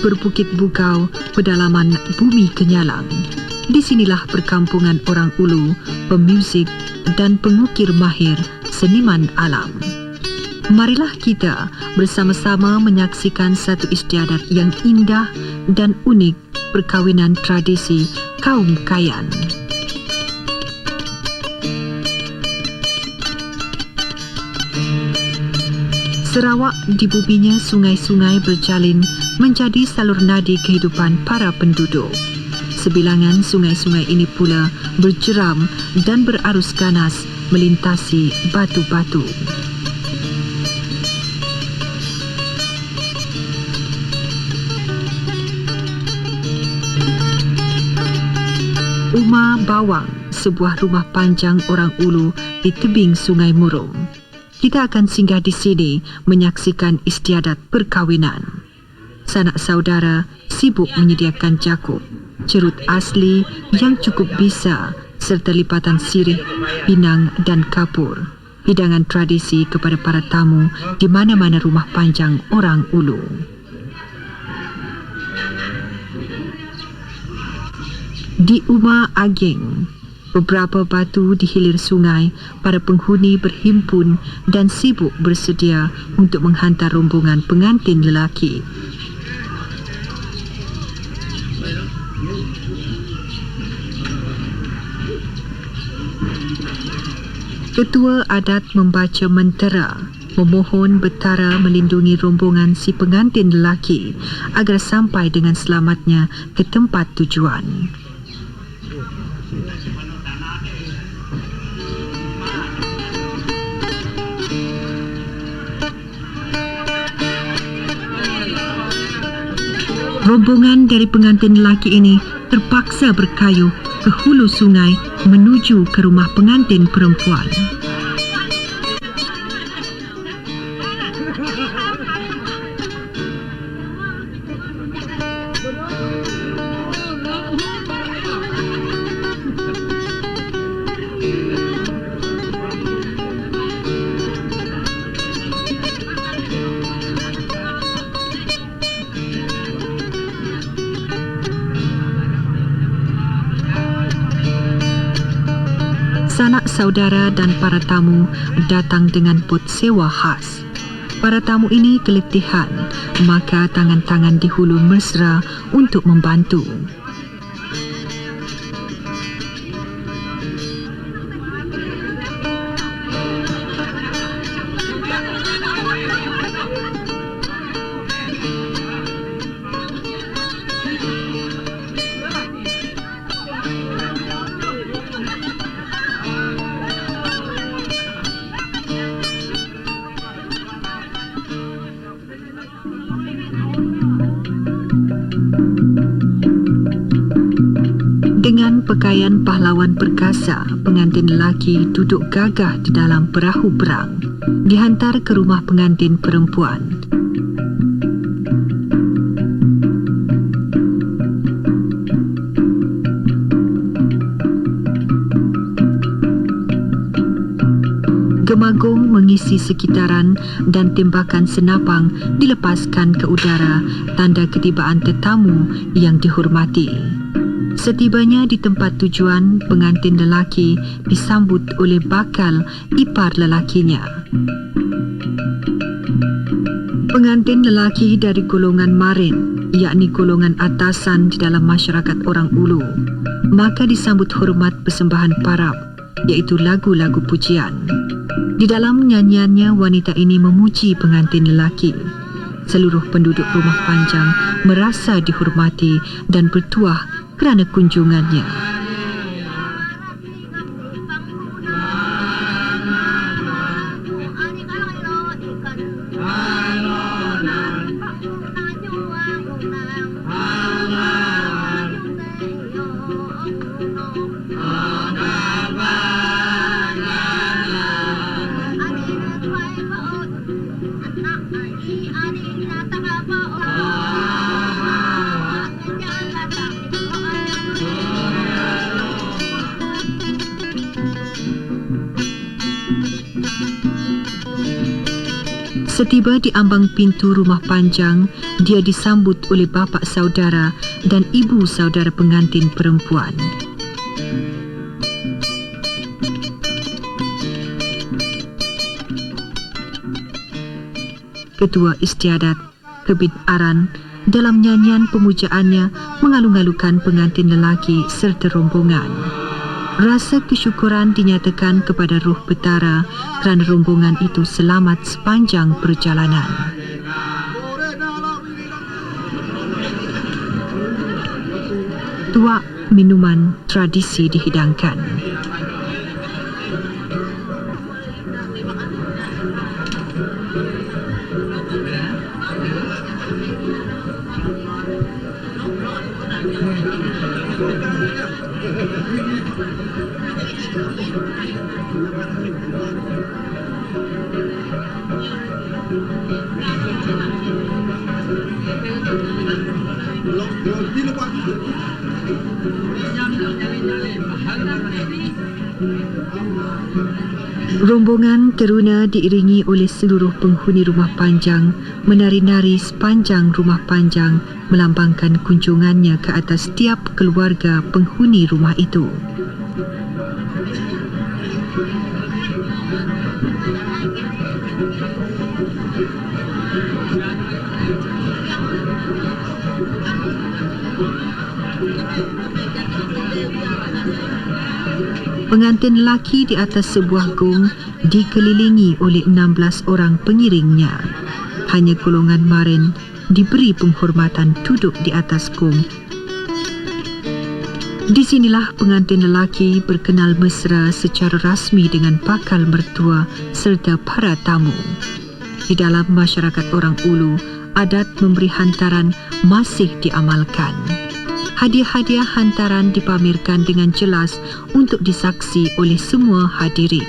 berbukit bukau pedalaman bumi kenyalang. Di sinilah perkampungan orang ulu, pemuzik dan pengukir mahir seniman alam. Marilah kita bersama-sama menyaksikan satu istiadat yang indah dan unik perkawinan tradisi kaum Kayan. Sarawak di buminya sungai-sungai berjalin menjadi salur nadi kehidupan para penduduk. Sebilangan sungai-sungai ini pula berjeram dan berarus ganas melintasi batu-batu. Uma Bawang, sebuah rumah panjang orang ulu di tebing Sungai Murung kita akan singgah di sini menyaksikan istiadat perkawinan. Sanak saudara sibuk menyediakan jakub, cerut asli yang cukup bisa serta lipatan sirih, pinang dan kapur. Hidangan tradisi kepada para tamu di mana-mana rumah panjang orang ulu. Di Uma Ageng, Beberapa batu di hilir sungai, para penghuni berhimpun dan sibuk bersedia untuk menghantar rombongan pengantin lelaki. Ketua adat membaca mentera, memohon betara melindungi rombongan si pengantin lelaki agar sampai dengan selamatnya ke tempat tujuan. Rombongan dari pengantin lelaki ini terpaksa berkayuh ke hulu sungai menuju ke rumah pengantin perempuan. Saudara dan para tamu datang dengan pot sewa khas. Para tamu ini keletihan, maka tangan-tangan dihulu mesra untuk membantu. Dengan pakaian pahlawan perkasa, pengantin lelaki duduk gagah di dalam perahu perang. Dihantar ke rumah pengantin perempuan. Mengisi sekitaran dan tembakan senapang dilepaskan ke udara tanda ketibaan tetamu yang dihormati. Setibanya di tempat tujuan, pengantin lelaki disambut oleh bakal ipar lelakinya. Pengantin lelaki dari golongan marin, yakni golongan atasan di dalam masyarakat orang ulu, maka disambut hormat persembahan parab, iaitu lagu-lagu pujian. Di dalam nyanyiannya, wanita ini memuji pengantin lelaki. Seluruh penduduk rumah panjang merasa dihormati dan bertuah kerana kunjungannya. Setiba di ambang pintu rumah panjang, dia disambut oleh bapa saudara dan ibu saudara pengantin perempuan. Ketua Istiadat, Kebit Aran, dalam nyanyian pemujaannya mengalu-alukan pengantin lelaki serta rombongan. Rasa kesyukuran dinyatakan kepada roh betara kerana rombongan itu selamat sepanjang perjalanan. Tuak minuman tradisi dihidangkan. Thank you. Rombongan teruna diiringi oleh seluruh penghuni rumah panjang menari-nari sepanjang rumah panjang melambangkan kunjungannya ke atas setiap keluarga penghuni rumah itu. Pengantin lelaki di atas sebuah gong dikelilingi oleh 16 orang pengiringnya. Hanya golongan marin diberi penghormatan duduk di atas gong. Di sinilah pengantin lelaki berkenal mesra secara rasmi dengan bakal mertua serta para tamu. Di dalam masyarakat orang Ulu, adat memberi hantaran masih diamalkan hadiah-hadiah hantaran dipamerkan dengan jelas untuk disaksi oleh semua hadirin.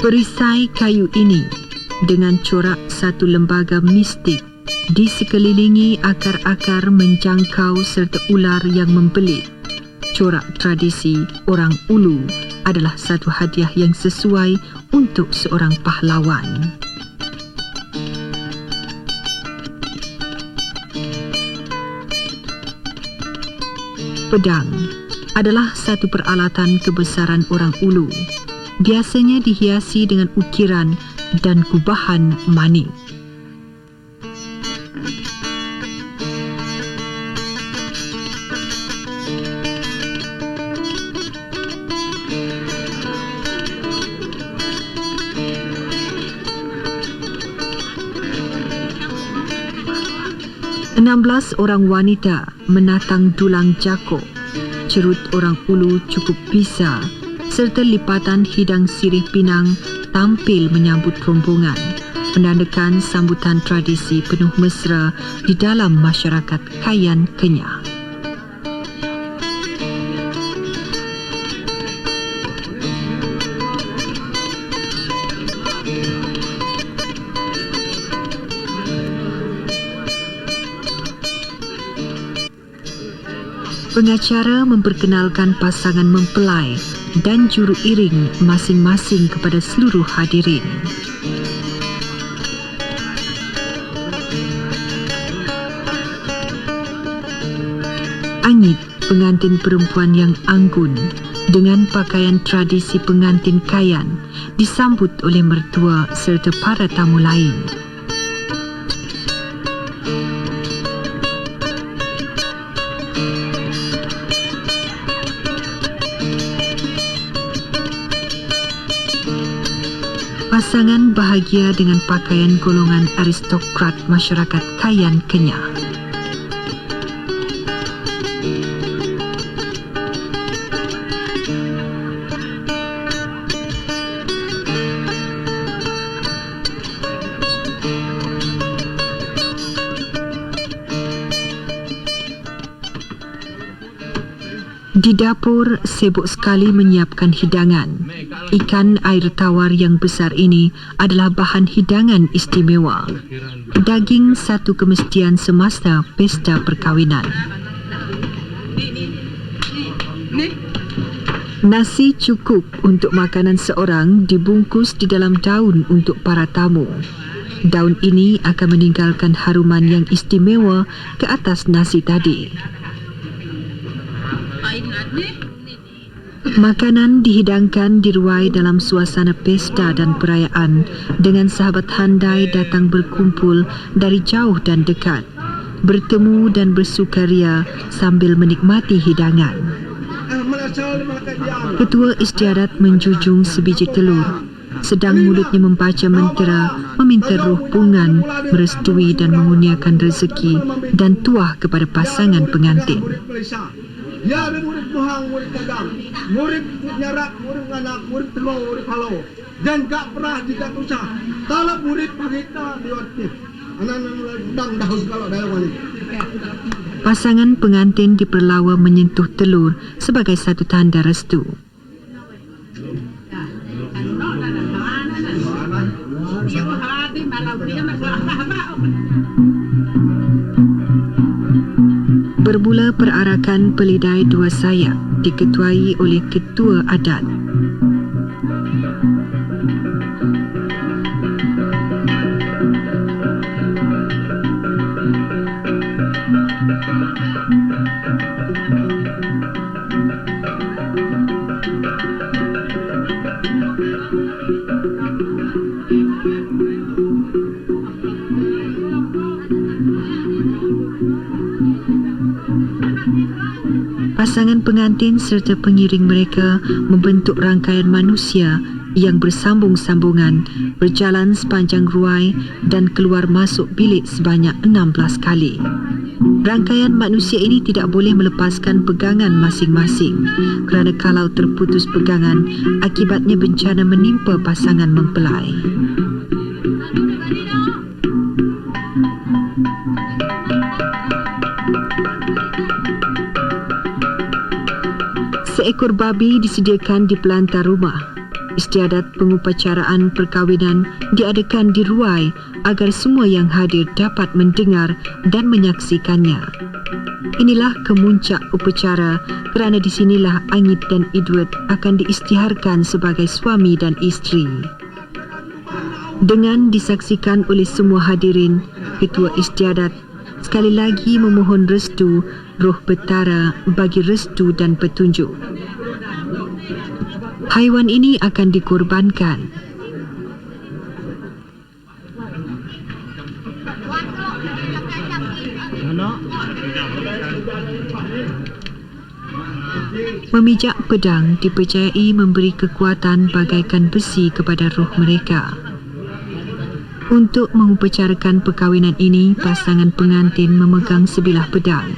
Perisai kayu ini dengan corak satu lembaga mistik di sekelilingi akar-akar menjangkau serta ular yang membelit. Corak tradisi orang ulu adalah satu hadiah yang sesuai untuk seorang pahlawan. Pedang adalah satu peralatan kebesaran orang ulu. Biasanya dihiasi dengan ukiran dan kubahan manik. Enam belas orang wanita menatang dulang jako. Cerut orang ulu cukup bisa serta lipatan hidang sirih pinang tampil menyambut rombongan menandakan sambutan tradisi penuh mesra di dalam masyarakat Kayan Kenyah. Pengacara memperkenalkan pasangan mempelai dan juru iring masing-masing kepada seluruh hadirin. Angit pengantin perempuan yang anggun dengan pakaian tradisi pengantin kayan disambut oleh mertua serta para tamu lain. Bahagia dengan pakaian golongan aristokrat masyarakat Kayan Kenyah. Di dapur sibuk sekali menyiapkan hidangan. Ikan air tawar yang besar ini adalah bahan hidangan istimewa. Daging satu kemestian semasa pesta perkahwinan. Nasi cukup untuk makanan seorang dibungkus di dalam daun untuk para tamu. Daun ini akan meninggalkan haruman yang istimewa ke atas nasi tadi. Makanan dihidangkan diruai dalam suasana pesta dan perayaan dengan sahabat handai datang berkumpul dari jauh dan dekat, bertemu dan bersukaria sambil menikmati hidangan. Ketua istiadat menjunjung sebiji telur sedang mulutnya membaca mentera meminta roh pungan merestui dan mengurniakan rezeki dan tuah kepada pasangan pengantin. Ya ada murid mohang, murid dagang, murid nyarak, murid nganak, murid telur, murid halau. Dan gak pernah jika tusah. Talap murid pahita diwati. Anak-anak mulai dahus kalau dah wali. Pasangan pengantin diperlawa menyentuh telur sebagai satu tanda restu. Bermula perarakan pelidai dua sayap diketuai oleh ketua adat. Pasangan pengantin serta pengiring mereka membentuk rangkaian manusia yang bersambung-sambungan berjalan sepanjang ruai dan keluar masuk bilik sebanyak 16 kali. Rangkaian manusia ini tidak boleh melepaskan pegangan masing-masing kerana kalau terputus pegangan akibatnya bencana menimpa pasangan mempelai. Seekor babi disediakan di pelantar rumah. Istiadat pengupacaraan perkahwinan diadakan di ruai agar semua yang hadir dapat mendengar dan menyaksikannya. Inilah kemuncak upacara kerana di sinilah Angit dan Edward akan diistiharkan sebagai suami dan isteri. Dengan disaksikan oleh semua hadirin, Ketua Istiadat sekali lagi memohon restu roh betara bagi restu dan petunjuk. Haiwan ini akan dikorbankan. Memijak pedang dipercayai memberi kekuatan bagaikan besi kepada roh mereka. Untuk mengupacarkan perkahwinan ini, pasangan pengantin memegang sebilah pedang.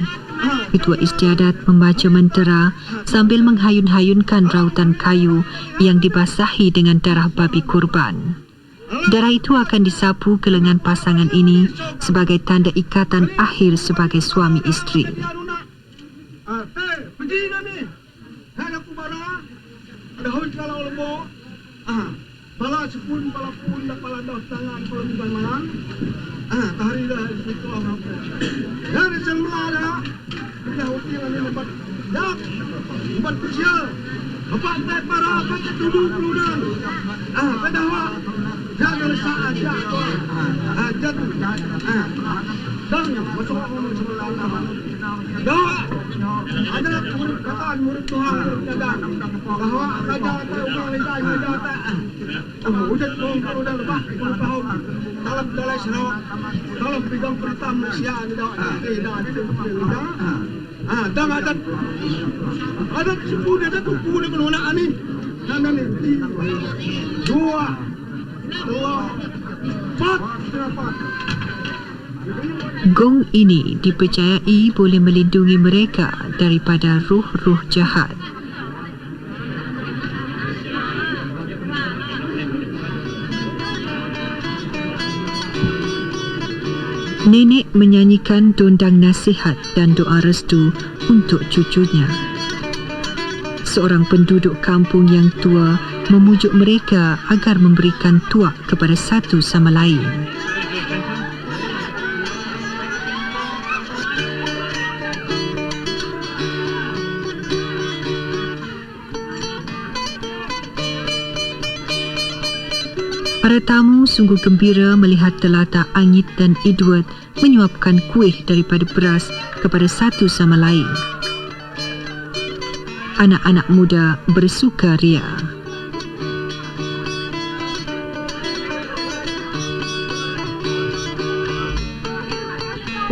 Ketua Istiadat membaca mentera sambil menghayun-hayunkan rautan kayu yang dibasahi dengan darah babi kurban. Darah itu akan disapu ke lengan pasangan ini sebagai tanda ikatan akhir sebagai suami isteri. Ah, dah dah tangan, bukan malam. Ah, tahari dah itu orang. Dari semula dah. Dah uti ni lebat. Dah. Lebat kecil. Empat teh para apa tujuh puluh dah. Ah, kedawa. Jangan resah aja. Ah, jatuh. Ah. Dan masuk orang semula. Dawa. Ada murid Tuhan. Dagang bahawa raja atau orang lidah raja atau wujud kong kalau dah lebah tahu dalam dalai Sarawak dalam bidang perintah ada dah ada lidah ah dan ada ada dia ada suku dia kena ani dan ni. Dua. Dua. Empat. berapa Gong ini dipercayai boleh melindungi mereka daripada ruh-ruh jahat. Nenek menyanyikan dondang nasihat dan doa restu untuk cucunya. Seorang penduduk kampung yang tua memujuk mereka agar memberikan tuak kepada satu sama lain. Para tamu sungguh gembira melihat telatak Angit dan Edward menyuapkan kuih daripada beras kepada satu sama lain. Anak-anak muda bersuka ria.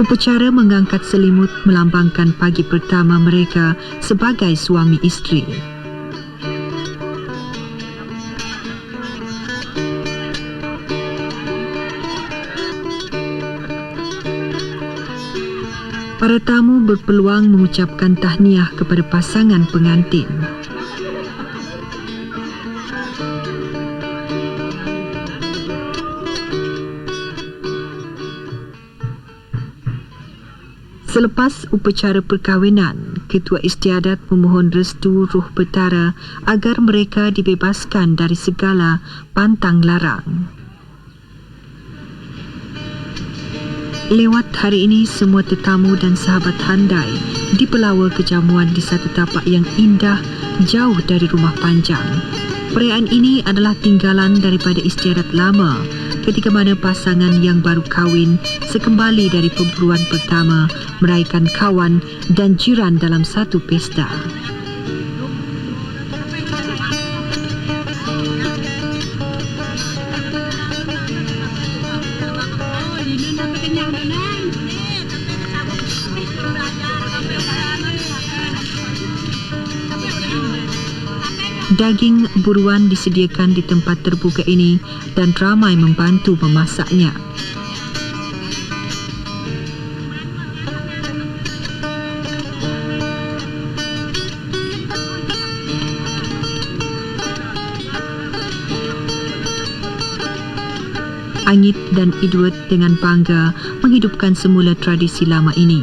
Upacara mengangkat selimut melambangkan pagi pertama mereka sebagai suami isteri. Para tamu berpeluang mengucapkan tahniah kepada pasangan pengantin. Selepas upacara perkahwinan, Ketua Istiadat memohon restu Ruh Betara agar mereka dibebaskan dari segala pantang larang. Lewat hari ini, semua tetamu dan sahabat handai dipelawa kejamuan di satu tapak yang indah jauh dari rumah panjang. Perayaan ini adalah tinggalan daripada istiadat lama ketika mana pasangan yang baru kahwin sekembali dari perburuan pertama meraihkan kawan dan jiran dalam satu pesta. Daging buruan disediakan di tempat terbuka ini dan ramai membantu memasaknya. Angit dan Edward dengan bangga menghidupkan semula tradisi lama ini.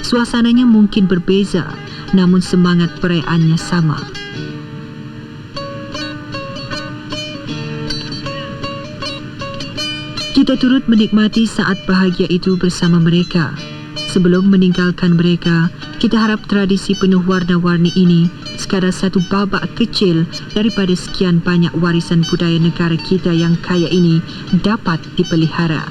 Suasananya mungkin berbeza, namun semangat perayaannya sama. Kita turut menikmati saat bahagia itu bersama mereka. Sebelum meninggalkan mereka, kita harap tradisi penuh warna-warni ini sekadar satu babak kecil daripada sekian banyak warisan budaya negara kita yang kaya ini dapat dipelihara.